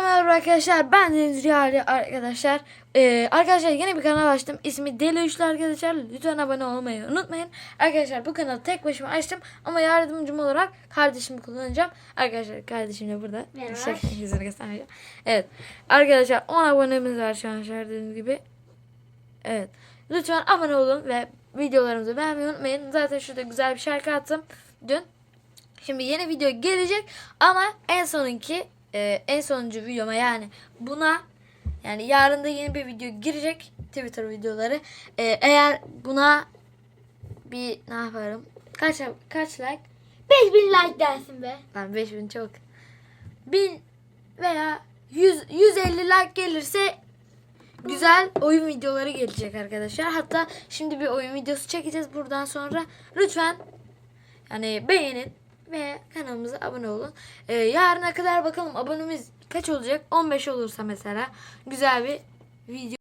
merhaba arkadaşlar. Ben Deniz Rüyali arkadaşlar. Ee, arkadaşlar yeni bir kanal açtım. İsmi Deli Üçlü arkadaşlar. Lütfen abone olmayı unutmayın. Arkadaşlar bu kanalı tek başıma açtım. Ama yardımcım olarak kardeşimi kullanacağım. Arkadaşlar kardeşim de burada. Merhaba. Yüzünü göstermeyeceğim. Evet. Arkadaşlar 10 abonemiz var şu an gördüğünüz gibi. Evet. Lütfen abone olun ve videolarımızı beğenmeyi unutmayın. Zaten şurada güzel bir şarkı attım dün. Şimdi yeni video gelecek ama en sonunki e, en sonuncu videoma yani buna yani yarın da yeni bir video girecek Twitter videoları. E, eğer buna bir ne yaparım? Kaç kaç like? 5000 like gelsin be. Lan 5000 çok. 1000 veya 100 150 like gelirse güzel oyun videoları gelecek arkadaşlar. Hatta şimdi bir oyun videosu çekeceğiz buradan sonra. Lütfen yani beğenin ve kanalımıza abone olun. Ee, yarına kadar bakalım abonemiz kaç olacak? 15 olursa mesela güzel bir video